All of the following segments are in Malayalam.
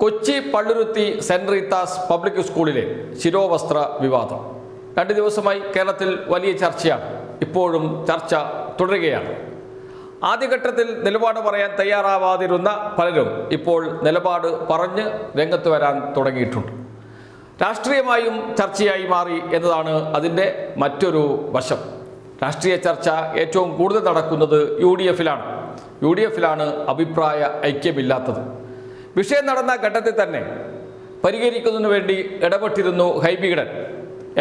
Kochi Palluruthy saint Rita's public സ്കൂളിലെ ശിരോവസ്ത്ര വിവാദം. രണ്ട് ദിവസമായി കേരളത്തിൽ വലിയ ചർച്ചയാണ്. ഇപ്പോഴും ചർച്ച തുടരുകയാണ്. ആദ്യഘട്ടത്തിൽ നിലപാട് പറയാൻ തയ്യാറാവാതിരുന്ന പലരും ഇപ്പോൾ നിലപാട് പറഞ്ഞ് രംഗത്ത് വരാൻ തുടങ്ങിയിട്ടുണ്ട്. രാഷ്ട്രീയമായും ചർച്ചയായി മാറി എന്നതാണ് അതിന്റെ മറ്റൊരു വശം. രാഷ്ട്രീയ ചർച്ച ഏറ്റവും കൂടുതൽ നടക്കുന്നത് യു ഡി എഫിലാണ്. യു ഡി എഫിലാണ് അഭിപ്രായ ഐക്യമില്ലാത്തത്. വിഷയം നടന്ന ഘട്ടത്തിൽ തന്നെ പരിഹരിക്കുന്നതിന് വേണ്ടി ഇടപെട്ടിരുന്നു ഹൈബീഡൻ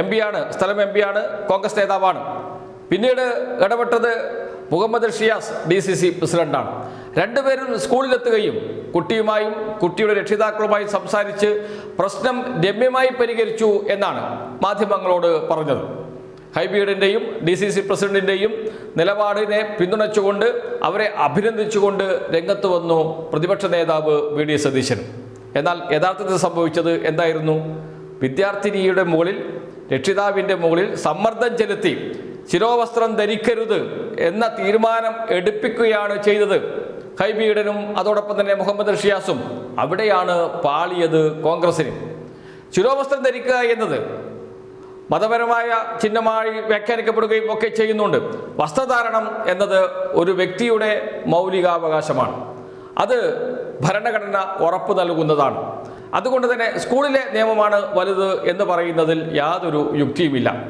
എം ആണ് സ്ഥലം എം ആണ് കോൺഗ്രസ് നേതാവാണ്. പിന്നീട് ഇടപെട്ടത് Muhammad Shiyas D C C പ്രസിഡന്റാണ്. രണ്ടുപേരും സ്കൂളിലെത്തുകയും കുട്ടിയുമായും കുട്ടിയുടെ രക്ഷിതാക്കളുമായും സംസാരിച്ച് പ്രശ്നം രമ്യമായി പരിഹരിച്ചു എന്നാണ് മാധ്യമങ്ങളോട് പറഞ്ഞത്. ഹൈബീഡിന്റെയും ഡി സി സി പ്രസിഡന്റിന്റെയും നിലപാടിനെ പിന്തുണച്ചുകൊണ്ട് അവരെ അഭിനന്ദിച്ചുകൊണ്ട് രംഗത്ത് വന്നു പ്രതിപക്ഷ നേതാവ് വി ഡി സതീശൻ. എന്നാൽ യഥാർത്ഥത്തിൽ സംഭവിച്ചത് എന്തായിരുന്നു? വിദ്യാർത്ഥിനിയുടെ മുകളിൽ രക്ഷിതാവിന്റെ മുകളിൽ സമ്മർദ്ദം ചെലുത്തി ശിരോവസ്ത്രം ധരിക്കരുത് എന്ന തീരുമാനം എടുപ്പിക്കുകയാണ് ചെയ്തത് ഹൈബീഡനും അതോടൊപ്പം തന്നെ മുഹമ്മദ് ഷിയാസും അവിടെയാണ് പാളിയത് കോൺഗ്രസിന്. ശിരോവസ്ത്രം ധരിക്കുക എന്നത് മതപരമായ ചിഹ്നമായി വ്യാഖ്യാനിക്കപ്പെടുകയും ഒക്കെ ചെയ്യുന്നുണ്ട്. വസ്ത്രധാരണം എന്നത് ഒരു വ്യക്തിയുടെ മൗലികാവകാശമാണ്. അത് ഭരണഘടന ഉറപ്പു നൽകുന്നതാണ്. അതുകൊണ്ട് തന്നെ സ്കൂളിലെ നിയമമാണ് വലുത് എന്ന് പറയുന്നതിൽ യാതൊരു യുക്തിയുമില്ല.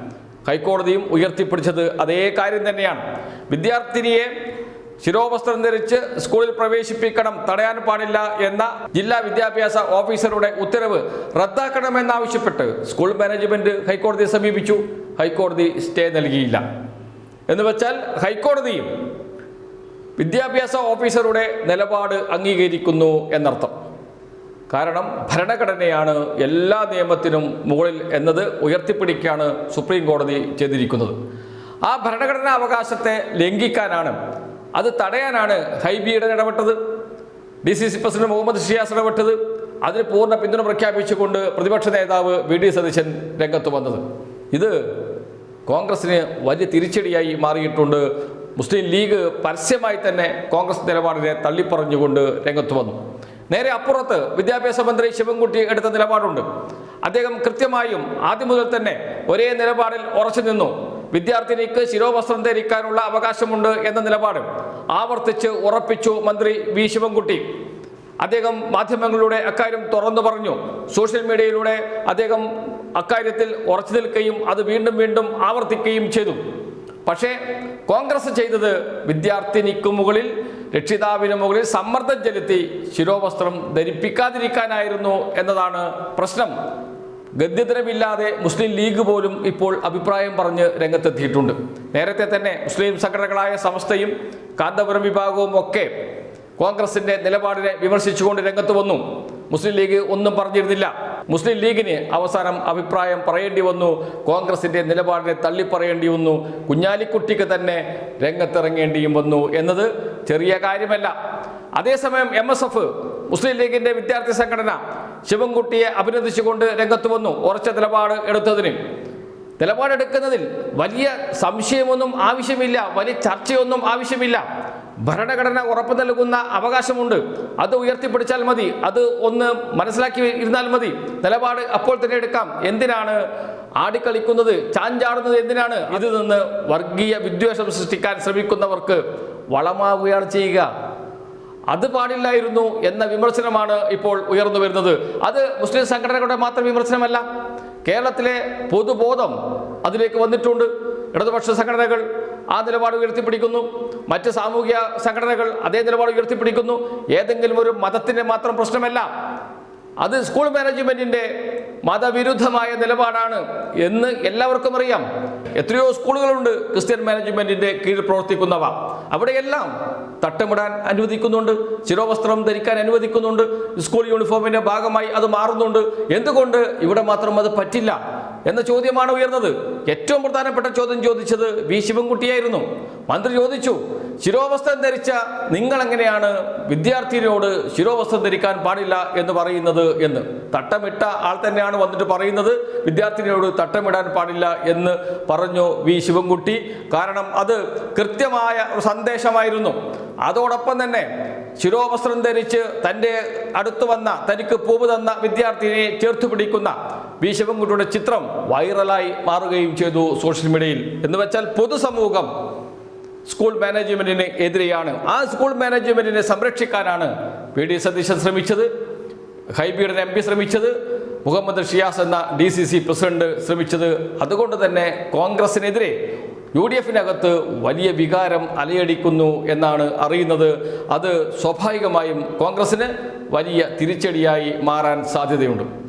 ഹൈക്കോടതിയും ഉയർത്തിപ്പിടിച്ചത് അതേ കാര്യം തന്നെയാണ്. വിദ്യാർത്ഥിനിയെ ശിരോവസ്ത്രം ധരിച്ച് സ്കൂളിൽ പ്രവേശിപ്പിക്കണം തടയാൻ പാടില്ല എന്ന ജില്ലാ വിദ്യാഭ്യാസ ഓഫീസറുടെ ഉത്തരവ് റദ്ദാക്കണമെന്നാവശ്യപ്പെട്ട് സ്കൂൾ മാനേജ്മെന്റ് ഹൈക്കോടതിയെ സമീപിച്ചു. ഹൈക്കോടതി സ്റ്റേ നൽകിയില്ല. എന്ന് വെച്ചാൽ ഹൈക്കോടതിയും വിദ്യാഭ്യാസ ഓഫീസറുടെ നിലപാട് അംഗീകരിക്കുന്നു എന്നർത്ഥം. കാരണം ഭരണഘടനയാണ് എല്ലാ നിയമത്തിനും മുകളിൽ എന്നത് ഉയർത്തിപ്പിടിക്കുകയാണ് സുപ്രീം കോടതി ചെയ്തിരിക്കുന്നത്. ആ ഭരണഘടനാ അവകാശത്തെ ലംഘിക്കാനാണ് അത് തടയാനാണ് ഹൈബിയുടെ ഇടപെട്ടത്. D C C president Muhammad Shiyas ഇടപെട്ടത്. അതിന് പൂർണ പിന്തുണ പ്രഖ്യാപിച്ചുകൊണ്ട് പ്രതിപക്ഷ നേതാവ് വി ഡി സതീശൻ രംഗത്ത് വന്നത്. ഇത് കോൺഗ്രസിന് വലിയ തിരിച്ചടിയായി മാറിയിട്ടുണ്ട്. മുസ്ലിം ലീഗ് പരസ്യമായി തന്നെ കോൺഗ്രസ് നിലപാടിനെ തള്ളിപ്പറഞ്ഞുകൊണ്ട് രംഗത്ത് വന്നു. നേരെ അപ്പുറത്ത് വിദ്യാഭ്യാസ മന്ത്രി ശിവൻകുട്ടി എടുത്ത നിലപാടുണ്ട്. അദ്ദേഹം കൃത്യമായും ആദ്യം മുതൽ തന്നെ ഒരേ നിലപാടിൽ ഉറച്ചു നിന്നു. വിദ്യാർത്ഥിനിക്ക് ശിരോവസ്ത്രം ധരിക്കാനുള്ള അവകാശമുണ്ട് എന്ന നിലപാട് ആവർത്തിച്ച് ഉറപ്പിച്ചു മന്ത്രി വി ശിവൻകുട്ടി. അദ്ദേഹം മാധ്യമങ്ങളിലൂടെ അക്കാര്യം തുറന്നു പറഞ്ഞു. സോഷ്യൽ മീഡിയയിലൂടെ അദ്ദേഹം അക്കാര്യത്തിൽ ഉറച്ചു നിൽക്കുകയും അത് വീണ്ടും വീണ്ടും ആവർത്തിക്കുകയും ചെയ്തു. പക്ഷേ കോൺഗ്രസ് ചെയ്തത് വിദ്യാർത്ഥിനിക്ക് മുകളിൽ രക്ഷിതാവിന് മുകളിൽ സമ്മർദ്ദം ചെലുത്തി ശിരോവസ്ത്രം ധരിപ്പിക്കാതിരിക്കാനായിരുന്നു എന്നതാണ് പ്രശ്നം. ഗദ്യതരമില്ലാതെ മുസ്ലിം ലീഗ് പോലും ഇപ്പോൾ അഭിപ്രായം പറഞ്ഞ് രംഗത്തെത്തിയിട്ടുണ്ട്. നേരത്തെ തന്നെ മുസ്ലിം സംഘടനകളായ സംസ്ഥയും കാന്തപുരം വിഭാഗവും ഒക്കെ കോൺഗ്രസിന്റെ നിലപാടിനെ വിമർശിച്ചുകൊണ്ട് രംഗത്ത് വന്നു. മുസ്ലിം ലീഗ് ഒന്നും പറഞ്ഞിരുന്നില്ല. മുസ്ലിം ലീഗിന് അവസാനം അഭിപ്രായം പറയേണ്ടി വന്നു. കോൺഗ്രസിന്റെ നിലപാടിനെ തള്ളിപ്പറയേണ്ടി വന്നു. കുഞ്ഞാലിക്കുട്ടിക്ക് തന്നെ രംഗത്തിറങ്ങേണ്ടിയും വന്നു എന്നത് ചെറിയ കാര്യമല്ല. അതേസമയം എം എസ് എഫ് മുസ്ലിം ലീഗിന്റെ വിദ്യാർത്ഥി സംഘടന ശിവൻകുട്ടിയെ അഭിനന്ദിച്ചുകൊണ്ട് രംഗത്ത് വന്നു ഉറച്ച നിലപാട് എടുത്തതിന്. നിലപാടെടുക്കുന്നതിൽ വലിയ സംശയമൊന്നും ആവശ്യമില്ല വലിയ ചർച്ചയൊന്നും ആവശ്യമില്ല. ഭരണഘടന ഉറപ്പു നൽകുന്ന അവകാശമുണ്ട്. അത് ഉയർത്തിപ്പിടിച്ചാൽ മതി അത് ഒന്ന് മനസ്സിലാക്കി ഇരുന്നാൽ മതി. നിലപാട് അപ്പോൾ തന്നെ എടുക്കാം. എന്തിനാണ് ആടിക്കളിക്കുന്നത് ചാഞ്ചാടുന്നത് എന്തിനാണ്? ഇതിൽ നിന്ന് വർഗീയ വിദ്വേഷം സൃഷ്ടിക്കാൻ ശ്രമിക്കുന്നവർക്ക് വളമാവുകയാണ് ചെയ്യുക. അത് പാടില്ലായിരുന്നു എന്ന വിമർശനമാണ് ഇപ്പോൾ ഉയർന്നു വരുന്നത്. അത് മുസ്ലിം സംഘടനകളുടെ മാത്രം വിമർശനമല്ല. കേരളത്തിലെ പൊതുബോധം അതിലേക്ക് വന്നിട്ടുണ്ട്. ഇടതുപക്ഷ സംഘടനകൾ ആ നിലപാട് ഉയർത്തിപ്പിടിക്കുന്നു. മറ്റ് സാമൂഹിക സംഘടനകൾ അതേ നിലപാട് ഉയർത്തിപ്പിടിക്കുന്നു. ഏതെങ്കിലും ഒരു മതത്തിന്റെ മാത്രം പ്രശ്നമല്ല. അത് സ്കൂൾ മാനേജ്മെന്റിന്റെ മതവിരുദ്ധമായ നിലപാടാണ് എന്ന് എല്ലാവർക്കും അറിയാം. എത്രയോ സ്കൂളുകളുണ്ട് ക്രിസ്ത്യൻ മാനേജ്മെന്റിന്റെ കീഴിൽ പ്രവർത്തിക്കുന്നവ. അവിടെയെല്ലാം തട്ടമിടാൻ അനുവദിക്കുന്നുണ്ട് ശിരോവസ്ത്രം ധരിക്കാൻ അനുവദിക്കുന്നുണ്ട് സ്കൂൾ യൂണിഫോമിന്റെ ഭാഗമായി അത് മാറുന്നുണ്ട്. എന്തുകൊണ്ട് ഇവിടെ മാത്രം അത് പറ്റില്ല? എന്ന ചോദ്യമാണ് ഉയർന്നത്. ഏറ്റവും പ്രധാനപ്പെട്ട ചോദ്യം ചോദിച്ചത് വി. ശിവൻകുട്ടിയായിരുന്നു. മന്ത്രി ചോദിച്ചു ശിരോവസ്ത്രം ധരിച്ച നിങ്ങൾ എങ്ങനെയാണ് വിദ്യാർത്ഥിനിയോട് ശിരോവസ്ത്രം ധരിക്കാൻ പാടില്ല എന്ന് പറയുന്നത് എന്ന്? തട്ടമിട്ട ആൾ തന്നെയാണ് വന്നിട്ട് പറയുന്നത്. വിദ്യാർത്ഥിനിയോട് തട്ടമിടാൻ പാടില്ല എന്ന് പറഞ്ഞു വി. ശിവൻകുട്ടി. കാരണം അത് കൃത്യമായ ഒരു സന്ദേശമായിരുന്നു. അതോടൊപ്പം തന്നെ ശിരോവസ്ത്രം ധരിച്ച് തന്റെ അടുത്ത് വന്ന തനിക്ക് പൂവ് തന്ന വിദ്യാർത്ഥിയെ ചേർത്ത് പിടിക്കുന്ന വി. ശിവൻകുട്ടിയുടെ ചിത്രം വൈറലായി മാറുകയും ചെയ്തു സോഷ്യൽ മീഡിയയിൽ. എന്ന് വെച്ചാൽ പൊതുസമൂഹം സ്കൂൾ മാനേജ്മെന്റിന് എതിരെയാണ്. ആ സ്കൂൾ മാനേജ്മെന്റിനെ സംരക്ഷിക്കാനാണ് പി ഡി സതീശൻ ശ്രമിച്ചത്. ഹൈബിയുടെ എം പി ശ്രമിച്ചത്. മുഹമ്മദ് ഷിയാസ് എന്ന ഡി സി സി പ്രസിഡന്റ് ശ്രമിച്ചത്. അതുകൊണ്ട് തന്നെ കോൺഗ്രസിനെതിരെ യു ഡി എഫിനകത്ത് വലിയ വികാരം അലയടിക്കുന്നു എന്നാണ് അറിയുന്നത്. അത് സ്വാഭാവികമായും കോൺഗ്രസിന് വലിയ തിരിച്ചടിയായി മാറാൻ സാധ്യതയുണ്ട്.